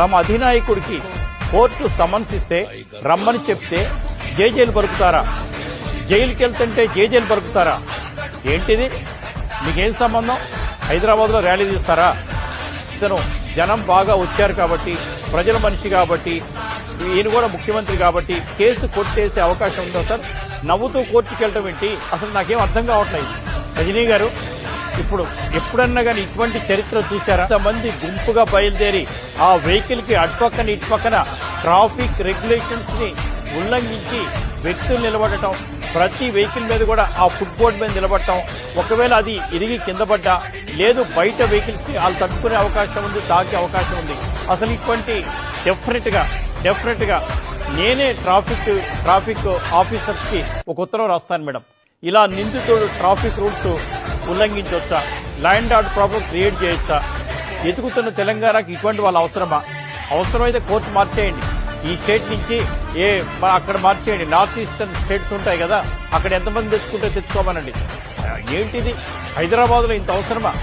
తమ అధినాయకుడికి court summons ఇస్తే రమ్మని చెప్తే జైలు పరుకుతారా జైలుకి వెళ్తుంటే జైలు పరుకుతారా ఏంటిది? మీకేం సంబంధం? హైదరాబాద్లో ర్యాలీ తీస్తారా? ఇతను జనం బాగా వచ్చారు కాబట్టి ప్రజల మనిషి కాబట్టి ఈయన కూడా ముఖ్యమంత్రి కాబట్టి కేసు కొట్టేసే అవకాశం ఉందా సార్? నవ్వుతూ కోర్టుకి వెళ్ళడం ఏంటి? అసలు నాకేం అర్థం కావట్లేదు. రజనీ గారు ఇప్పుడు ఎప్పుడన్నా కానీ ఇటువంటి చరిత్ర చూసారా మంది గుంపుగా బయలుదేరి ఆ వెహికల్కి అటుపక్కన ఇటుపక్కన ట్రాఫిక్ రెగ్యులేషన్స్ని ఉల్లంఘించి వ్యక్తులు నిలబడటం ప్రతి వెహికల్ మీద కూడా ఆ ఫుట్ బోర్డ్ మీద నిలబడటం ఒకవేళ అది ఇరిగి కింద పడ్డా లేదు బయట వెహికల్స్కి వాళ్ళు తట్టుకునే అవకాశం ఉంది తాకే అవకాశం ఉంది. అసలు ఇటువంటి డెఫినెట్గా డెఫినెట్గా నేనే ట్రాఫిక్ ట్రాఫిక్ ఆఫీసర్స్కి ఒక ఉత్తరం రాస్తాను మేడం. ఇలా నిందితుడు traffic rules ఉల్లంఘించవచ్చా law and order problem create చేయొచ్చా? ఎదుగుతున్న తెలంగాణకి ఇటువంటి వాళ్ళ అవసరమా? అవసరమైతే కోర్టు మార్చేయండి. ఈ స్టేట్ నుంచి ఏ అక్కడ మార్చేయండి. నార్త్ ఈస్టర్న్ స్టేట్స్ ఉంటాయి కదా అక్కడ ఎంతమంది తెచ్చుకుంటే తెచ్చుకోమనండి. ఏంటిది? హైదరాబాద్లో ఇంత అవసరమా?